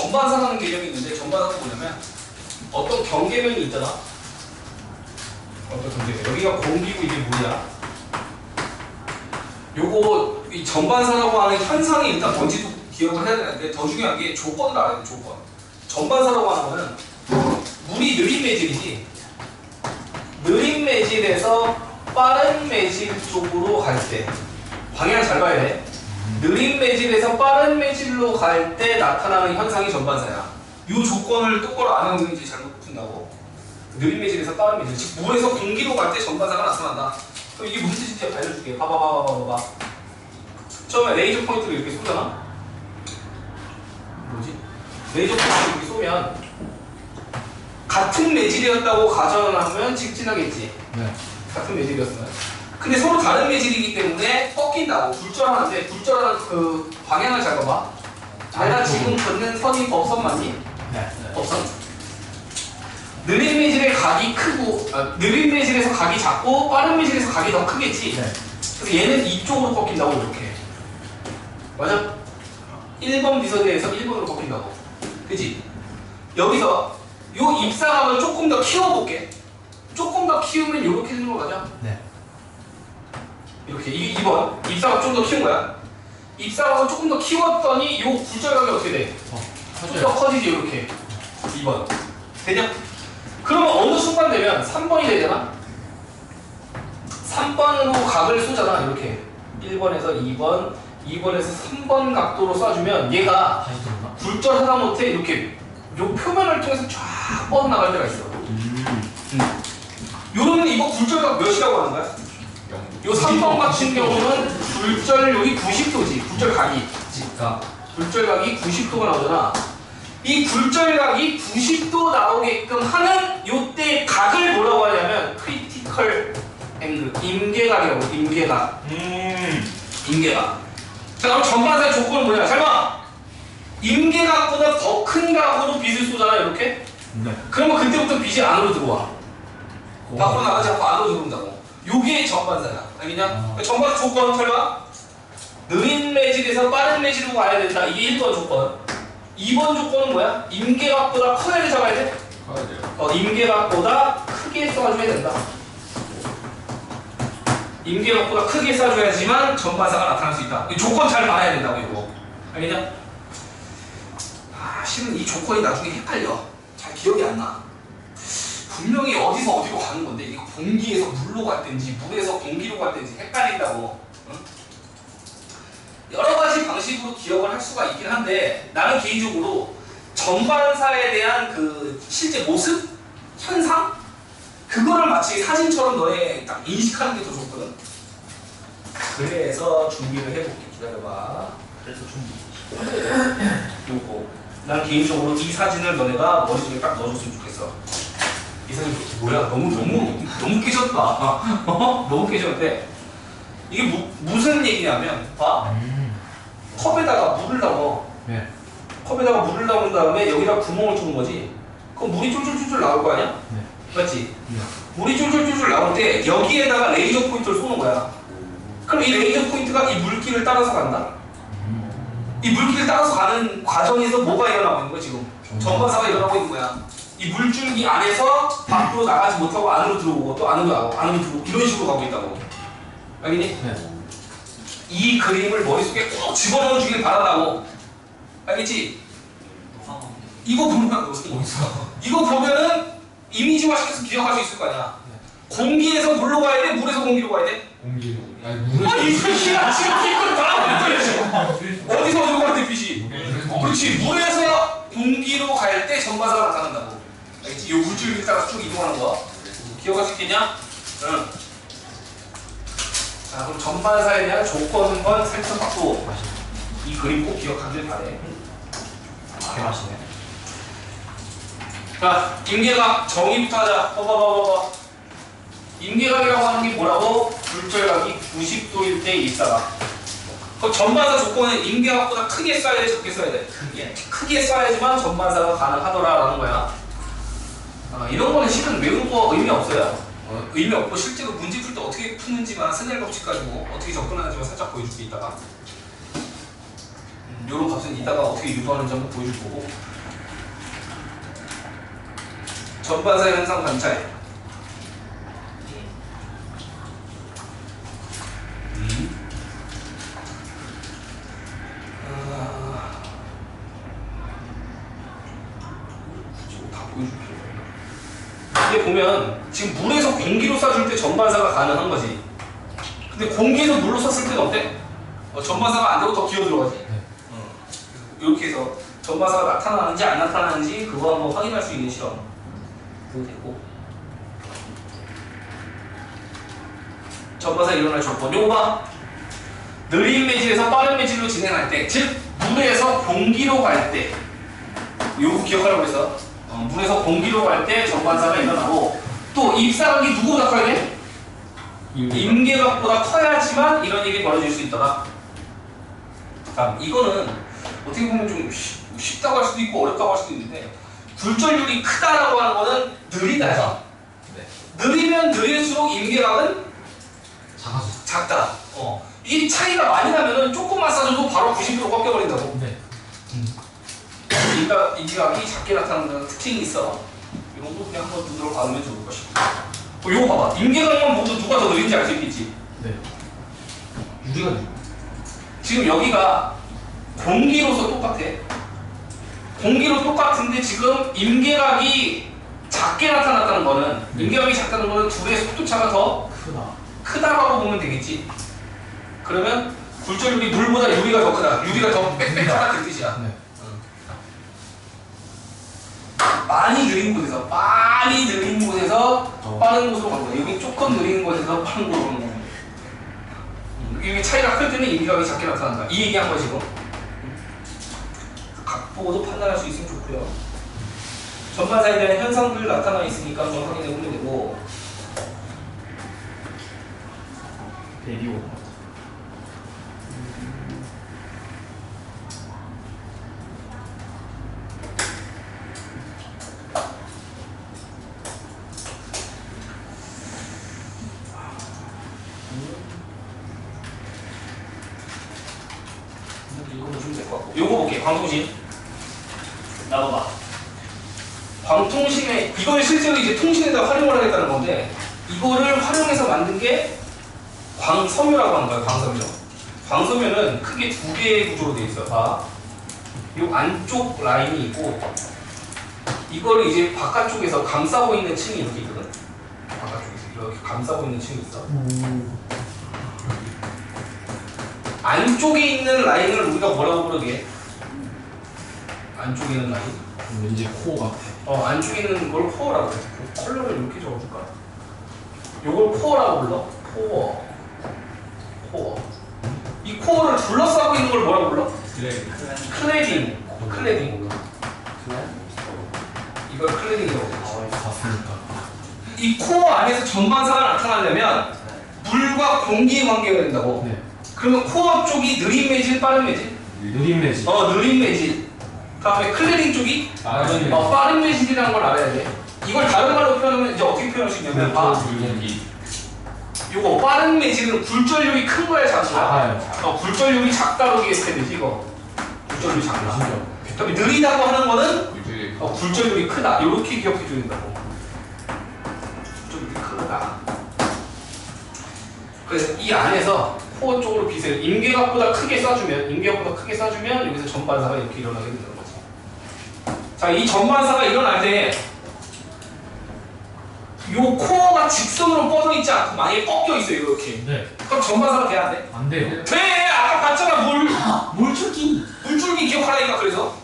전반사라는 개념이 있는데 전반사가 뭐냐면 어떤 경계면이 있잖아. 어떤 경계면. 여기가 공기고 이게 뭐냐? 요거 이 전반사라고 하는 현상이 일단 뭔지도 기억을 해야 되는데 더 중요한 게 조건을 알아야 돼. 조건. 전반사라고 하는 거는 물이 느린 매질이지. 느린 매질에서 빠른 매질 쪽으로 갈 때 방향 잘 봐야 돼. 느린 매질에서 빠른 매질로 갈 때 나타나는 현상이 전반사야. 이 조건을 똑바로 안 하면 이제 잘못 푼다고. 느린 매질에서 빠른 매질. 즉 물에서 공기로 갈 때 전반사가 나타난다. 그럼 이게 무슨 뜻인지 알려줄게. 봐봐, 봐봐, 봐봐, 봐봐. 처음에 레이저 포인트를 이렇게 쏘잖아. 뭐지? 레이저 포인트를 이렇게 쏘면 같은 매질이었다고 가정하면 직진하겠지. 네. 같은 매질이었어요. 근데 서로 다른 매질이기 때문에 꺾인다고 굴절하는데 굴절하는 그 방향을 잘 봐봐. 내가 지금 걷는 선이 법선 맞니? 네. 법선. 느린 매질의 각이 크고 아, 느린 매질에서 각이 작고 빠른 매질에서 각이 더 크겠지. 네. 그래서 얘는 이쪽으로 꺾인다고 이렇게. 맞아? 1번 비서대에서 1번으로 꺾인다고. 그지? 여기서 요 입사각을 조금 더 키워볼게. 조금 더 키우면 이렇게 되는 거 맞아? 네. 이렇게 이 2번 입사각 좀더 키운 거야. 입사각을 조금 더 키웠더니 요 굴절각이 어떻게 돼? 어. 좀더 커지지 이렇게 2번 되냐? 그러면 어느 순간 되면 3번이 되잖아 3번으로 각을 쏘잖아 이렇게 1번에서 2번 2번에서 3번 각도로 쏴주면 얘가? 굴절하다 못해 이렇게 요 표면을 통해서 쫙 뻗어나갈 때가 있어 음. 요런 이거 굴절각 몇이라고 하는 거야? 요 3번 같은 경우는 굴절력이 90도지 굴절각이 직각. 굴절각이 90도가 나오잖아. 이 굴절각이 90도 나오게끔 하는 요때 각을 뭐라고 하냐면 크리티컬 앵글 임계각이라고 임계각 음. 임계각 자 그럼 전반사의 조건은 뭐냐 잘 봐! 임계각보다 더 큰 각으로 빛을 쏘잖아 이렇게 네. 그러면 그때부터 빛이 안으로 들어와 오. 밖으로 나가지 않고 안으로 들어온다고 요게 전반사야 알겠냐? 아. 전반사 조건 잘 봐. 느린 매질에서 빠른 매질로 가야 된다. 이게 1번 조건. 2번 조건은 뭐야? 임계각보다 커야 돼, 잡아야 돼? 가야 돼요. 어, 임계각보다 크게 쏴줘야 된다. 임계각보다 크게 쏴줘야지만 전반사가 나타날 수 있다. 이 조건 잘 봐야 된다고, 이거. 알겠냐? 아, 실은 이 조건이 나중에 헷갈려. 잘 기억이 안 나. 분명히 어디서 어디로 가는 건데, 이거 공기에서 물로 갈 때인지, 물에서 공기로 갈 때인지 헷갈린다고. 응? 여러 가지 방식으로 기억을 할 수가 있긴 한데, 나는 개인적으로 전반사에 대한 그 실제 모습? 현상? 그거를 마치 사진처럼 너네 딱 인식하는 게 더 좋거든. 그래서 준비를 해볼게. 기다려봐. 그래서 좀. 요거. 난 개인적으로 이 사진을 너네가 머릿속에 딱 넣어줬으면 좋겠어. 이 사진 뭐야? 너무 너무 너무 깨졌다. 어? 너무 깨졌는데 이게 무, 무슨 얘기냐면 봐. 음. 컵에다가 물을 넣어. 네. 컵에다가 물을 넣은 다음에 여기다 구멍을 뚫은 거지. 그럼 물이 쫄쫄쫄쫄 나올 거 아니야? 네. 맞지? 네. 물이 쫄쫄쫄쫄 나올 때 여기에다가 레이저 포인트를 쏘는 거야. 그럼 이 레이저 포인트가 이 물기를 따라서 간다. 음. 이 물기를 따라서 가는 과정에서 뭐가 일어나고 있는 거야 지금? 전반사가 일어나고 있는 거야. 이 물줄기 안에서 밖으로 나가지 못하고 안으로 들어오고 또 안으로 나가고 안으로 들어오고 이런 식으로 가고 있다고. 알겠니? 네. 이 그림을 머릿속에 꼭 집어넣어 주길 바란다고. 알겠지? 이거 보면 이거 보면은 이미지화 시켜서 기억할 수 있을 거 아니야. 공기에서 물로 가야 돼? 물에서 공기로 가야 돼? 공기. 아니 물을. 아, 이 새끼야 지금 이걸 다. 어디서 어디로 갈때 빛이? 그렇지. 물에서 공기로 갈 때 전반사가 나타난다고. 이 물줄기를 따라서 쭉 이동하는 거. 기억할 수 있겠냐? 응. 자, 그럼 전반사에 대한 조건은 건 살펴봤고 이 그림 꼭 기억하길 바래. 개맛이네. 자, 임계각 정의부터 하자. 봐봐봐봐봐. 임계각이라고 하는 게 뭐라고? 불절각이 90도일 때 일사각. 그 전반사 조건은 임계각보다 크게 쏴야 돼, 적게 쏴야 돼? 크게. 크게 쏴야지만 전반사가 가능하더라라는 거야. 아, 이런 거는 실은 외운 거 의미 없어요. 어, 의미 없고 실제로 문제 풀 때 어떻게 푸는지만 세넬 법칙 가지고 어떻게 접근하는지만 살짝 보여줄게 있다가. 음, 이런 값은 이따가 어떻게 유도하는지 한번 보여줄 거고 전반사의 현상 관찰 음. 아, 굳이 다 보여줄 필요가 있나? 이게 보면 지금 물에서 공기로 쏴줄 때 전반사가 가능한 거지. 근데 공기에서 물로 쐈을 때는 어때? 어, 전반사가 안 되고 더 기어 들어가지. 네. 어. 이렇게 해서 전반사가 나타나는지 안 나타나는지 그거 한번 확인할 수 있는 실험. 그거 되고. 전반사 일어날 조건. 요거 봐. 느린 매질에서 빠른 매질로 진행할 때, 즉 물에서 공기로 갈 때. 요거 기억하라고 했어. 어, 물에서 공기로 갈 때 전반사가 일어나고 또 입사각이 누구보다 커야 돼? 임계각보다 커야지만 이런 일이 벌어질 수 있더라. 자, 이거는 어떻게 보면 좀 쉽, 쉽다고 할 수도 있고 어렵다고 할 수도 있는데 굴절률이 크다라고 하는 거는 느리다야. 네. 느리면 느릴수록 임계각은 작아서. 작다. 어. 이 차이가 많이 나면은 조금만 싸줘도 바로 90도로 꺾여버린다고. 네. 그러니까 임계각이 작게 나타나는 특징이 있어. 이런 거 그냥 한번 눈으로 봐두면 좋을 것이고. 어, 이거 봐봐. 임계각만 보도 누가 더 느린지 알 수 있겠지. 네. 유리가 지금 여기가 공기로서 똑같아. 공기로 똑같은데 지금 임계각이 작게 나타났다는 거는 네. 임계각이 작다는 거는 둘의 속도 차가 더 크다. 크다라고 보면 되겠지. 그러면 굴절율이 물보다 유리가 더 크다. 유리가 더 빽빽하다 그 뜻이야. 네. 많이 느린 곳에서 많이 느린 곳에서 어. 빠른 곳으로 가는 거야. 여기 조금 느린 곳에서 빠른 곳으로 가는 거야. 음, 이게 차이가 클 때는 임계각이 작게 나타난다. 이 얘기한 거야 지금. 각 보고도 판단할 수 있으면 좋고요. 전반사에 대한 현상들 나타나 있으니까 한번 확인해 보면 되고 베리오. 이거 보시면 될 것 광통신 나와봐. 광통신에 이걸 실제로 이제 통신에다 활용을 하겠다는 건데 이거를 활용해서 만든 게 광섬유라고 하는 거예요 광섬유. 광섬유는 크게 두 개의 구조로 되어 있어 봐. 요 안쪽 라인이 있고 이거를 이제 바깥쪽에서 감싸고 있는 층이 이렇게 있거든. 바깥쪽에서 이렇게 감싸고 있는 층이 있어. 안쪽에 있는 라인을 우리가 뭐라고 부르게? 안쪽에 있는 라인? 왠지 코 같아. 어, 안쪽에 있는 걸 코어라고 해. 그 컬러를 이렇게 적어줄까? 요걸 코어라고 불러? 코어. 코어. 이 코어를 둘러싸고 있는 걸 뭐라고 불러? 클레딩. 클레딩. 이걸 클레딩이라고 해. 봤으니까. 이 코어 안에서 전반사가 나타나려면 물과 공기의 관계가 된다고. 네. 그러면 코어 쪽이 느린 매질, 빠른 매질? 느린 매지. 어, 느린 매질. 다음에 클레딩 쪽이 빠른 매질. 어, 빠른 매질이라는 걸 알아야 돼. 이걸 다른 말로 표현하면 이제 어떻게 표현할 수 있냐면 봐. 물기. 요거 빠른 매질은 굴절력이 큰 거야, 작은 거야? 작아요. 어, 굴절력이 작다고 얘기했을 텐데 이거. 굴절력이 작다. 진짜. 그다음에 느리다고 하는 거는. 어, 굴절력이 크다. 이렇게 기억해 줘야 된다고. 굴절력이 크다. 그래서 이 안에서 코어 쪽으로 빛을 임계각보다 크게 쏴주면 임계각보다 크게 쏴주면 여기서 전반사가 이렇게 일어나게 거지. 자, 이 전반사가 일어날 때 요 코어가 직선으로 뻗어 있지 않고 만약에 꺾여 있어요 이렇게. 네. 그럼 전반사가 돼야 안 돼? 안 돼요. 돼! 아까 봤잖아 물 물줄기. 물줄기 기억하라니까 그래서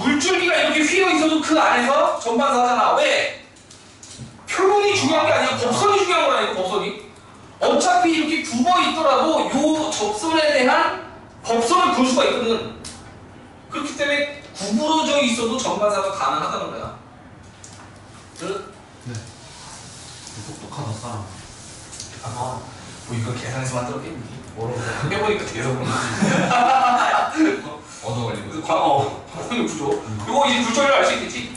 물줄기가 이렇게 휘어 있어도 그 안에서 전반사잖아 왜? 표현이 중요한 게 아니야 법선이 중요한 거라니까 법선이 어차피 이렇게 굽어 있더라도 요 접선에 대한 법선을 볼 수가 있거든 그렇기 때문에 구부러져 있어도 전반사가 가능하다는 거야 응? 똑똑하다 사람. 아, 뭐 이걸 계산해서 만들었겠니? 뭐라고 해보니까 계속 그런 얻어 걸리고. 어, 방송력 구조. 요거 이제 굴절률 알수 있겠지?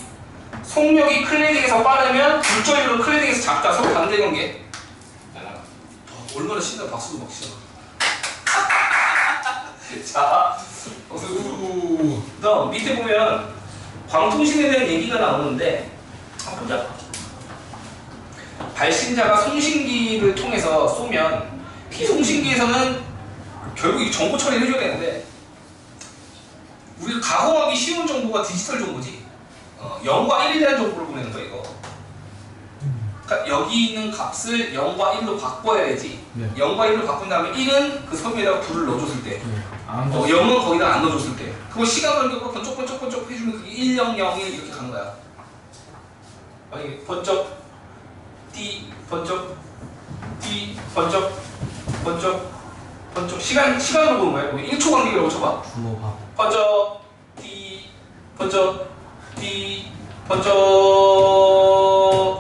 속력이 클레딩에서 빠르면 굴절률은 클레딩에서 작다. 서로 반대 관계. 어, 얼마나 신나 박수도 막 치잖아. 자, 그다음 밑에 보면 광통신에 대한 얘기가 나오는데 한번 보자. 발신자가 송신기를 통해서 쏘면 이 송신기에서는 결국 이 정보 처리를 해줘야 되는데 우리가 가공하기 쉬운 정보가 디지털 정보지. 어, 0과 1에 대한 정보를 보내는 거야 이거. 그러니까 여기 있는 값을 0과 1로 바꿔야지. 네. 0과 1로 바꾼 다음에 1은 그 섬유에다가 불을 넣어줬을 때 네. 안 어, 어, 0은 거기다 안 넣어줬을 때 그거 시간 간격으로 번쩍 번쩍 번쩍 해주면 그게 1, 0, 0, 1 이렇게 가는 거야. 아니 번쩍 띠 번쩍 띠 번쩍 번쩍 번쩍. 시간 시간으로 보는 거야 이거 1초 간격이라고 쳐봐. 주어가. 번쩍 띠 번쩍 띠 번쩍.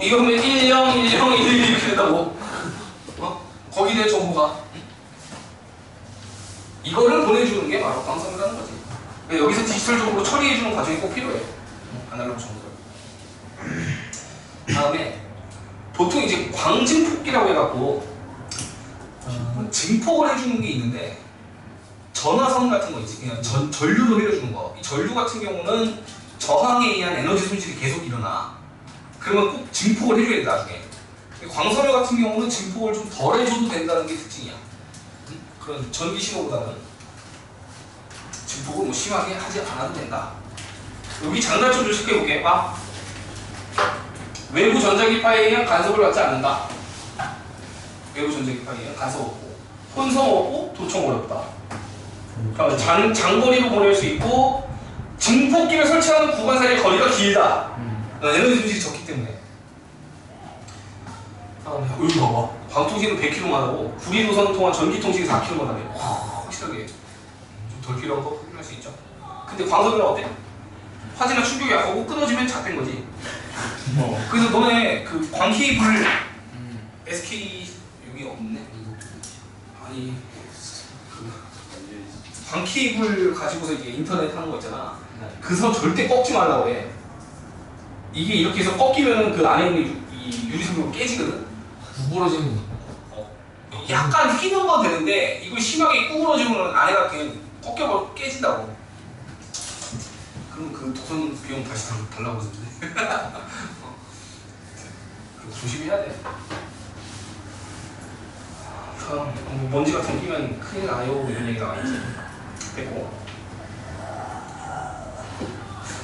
이거 하면 1, 0, 1, 0, 1, 1 이렇게 된다고. 어? 거기에 정보가. 이거를 보내주는 게 바로 광선이라는 거지 그러니까 여기서 디지털적으로 처리해주는 과정이 꼭 필요해. 아날로그 정보를 다음에 보통 이제 광증폭기라고 해갖고 어, 증폭을 해주는 게 있는데 전화선 같은 거 있지. 그냥 전, 전류로 내려주는 거 이 전류 같은 경우는 저항에 의한 에너지 손실이 계속 일어나. 그러면 꼭 증폭을 해줘야 돼 나중에. 광선유 같은 경우는 증폭을 좀 덜 해줘도 된다는 게 특징이야. 음? 그런 전기 신호보다는 증폭을 뭐 심하게 하지 않아도 된다 여기 장단점 좀 쉽게 볼게 봐 외부 전자기파에 의한 간섭을 받지 않는다 외부 전자기파에 의한 간섭 없고 혼성 없고 도청 어렵다 그러니까 장, 장거리로 보낼 수 있고 증폭기를 설치하는 구간 사이의 거리가 길다. 음. 어, 에너지 손실이 적기 때문에. 다음에 여기 봐봐. 광통신은 100km만 하고 구리노선 통한 전기통신이 4km만 하네. 와, 확실하게 좀 덜 필요한 거 확인할 수 있죠. 근데 광선은 어때? 화재나 충격이 약하고 끊어지면 잡힌 거지. 어. 그래서 너네 그 광케이블 SK 여기 없네. 아니 그 광케이블 가지고서 이제 인터넷 하는 거 있잖아. 그 선 절대 꺾지 말라고 해. 이게 이렇게 해서 꺾이면 그 안에 있는 유- 이 유리선이 깨지거든. 구부러지는 거. 어. 약간 휘는 건 되는데 이거 심하게 구부러지면 안에가 그냥 꺾여버 깨진다고. 그럼 그 도선 비용 다시 달- 달라고 그러는데. 어. 조심해야 돼. 다음 뭐 먼지 같은 거 끼면 큰일 나요 이런 얘기 나와 있지. 됐고.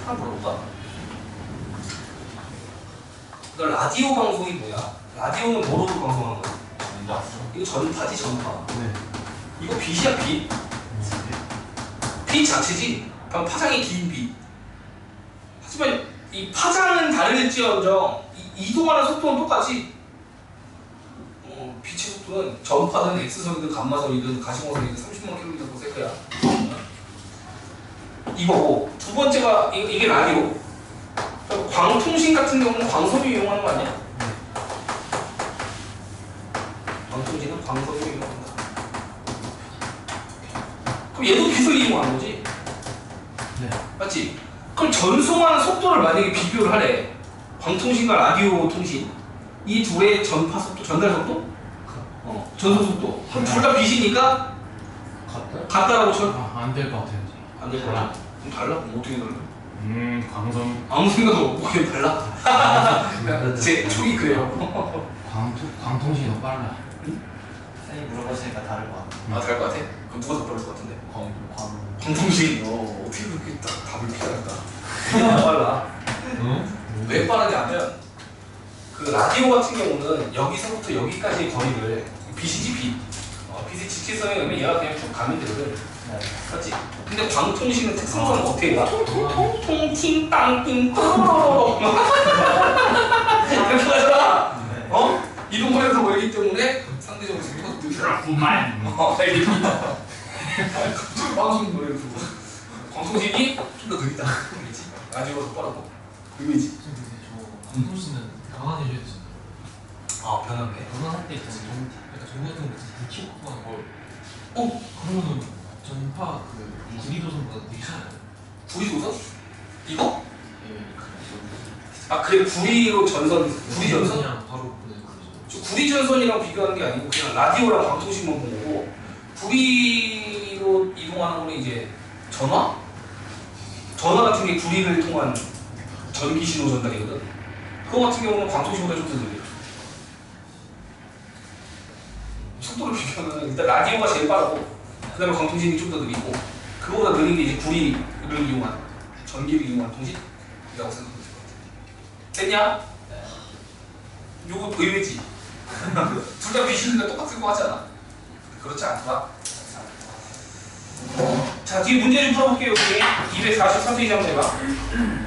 하나 물어볼까? 너 라디오 방송이 뭐야? 라디오는 뭐로 방송하는 거야? 이거 전파지 전파. 네. 이거 빛이야 빛. 빛 자체지. 그냥 파장이 긴 빛. 하지만 이 파장은 다를지언정 이- 이동하는 속도는 똑같이. 어, 빛의 속도는 전파든 X선이든 감마선이든 가시광선이든 30만 km 세크야. 이거고 두 번째가 이, 이게 라디오. 광통신 같은 경우는 광선을 이용하는 거 아니야? 광통신은 광선을 이용한다. 그럼 얘도 빛을 이용하는 거지? 네. 맞지? 그럼 전송하는 속도를 만약에 비교를 하래. 광통신과 라디오 통신 이 둘의 전파 속도, 전달 속도? 어, 전송 속도. 그럼 둘다 빛이니까 같다? 같다라고 쳐. 아, 안될 것 같아요. 안될 거야. 그럼 달라? 그럼 어떻게 달라? 음, 광선 아무 생각 없고 그냥 달라? 제 촉이 그래요. 광통 광통신이 더 빨라. 선생님 물어보시니까 다를 것 같아요. 아, 다를 것 같아? 그럼 누가 더 빠를 것 같은데? 광, 광. 광통신. 어, 어떻게 그렇게 딱 답을 피할까? 누가 빨라? 응? 왜 빠르냐면 그 라디오 같은 경우는 여기서부터 여기까지의 거리를 빛이지 빛. 어, 빛의 직지성에 의하면 얘가 그냥 쭉 가면 되거든. 네. 맞지? 근데 광통신은 특성상 어떻게 가? 통통통 팅땅띵 또로로로 이렇게 가잖아. 네. 어? 이동거리에서 멀기 때문에 상대적으로 속도가 느리다. 그만. 어, 알겠습니다. 방송 노래를 듣고 광통신이 좀더 느리다. 그렇지? 라디오가 더 빠르고. 의미지. 선생님 저 방송신은 강화해줘야 되잖아요. 아, 변하네. 변환할 때 있잖아요. 정, 약간 전기 같은 거불 켜고 하는 걸. 어? 그러면은 전파 그 구리도선보다 느리잖아요. 구리도선? 이거? 예. 아, 그래, 구리로 전선, 구리 전선? 그냥 바로 보내는 거죠. 저 구리 전선이랑 비교하는 게 아니고 그냥 라디오랑 광통신만 본 거고 구리로 이동하는 거는 이제 전화? 전화 같은 게 구리를 통한 전기 신호 전달이거든. 그거 같은 경우는 광통신호보다 좀 더 느려. 속도를 비교하면 일단 라디오가 제일 빠르고 그다음에 광통신이 좀 더 느리고 그거보다 느린 게 이제 구리를 이용한 전기를 이용한 통신이라고 생각하면 될 것 같아. 됐냐? 요거 의외지. 둘다 비신인데 똑같을 것 같지 않아? 그렇지 않다. 자, 뒤에 문제 좀 풀어볼게요. 여기 243페이지 한번 해봐.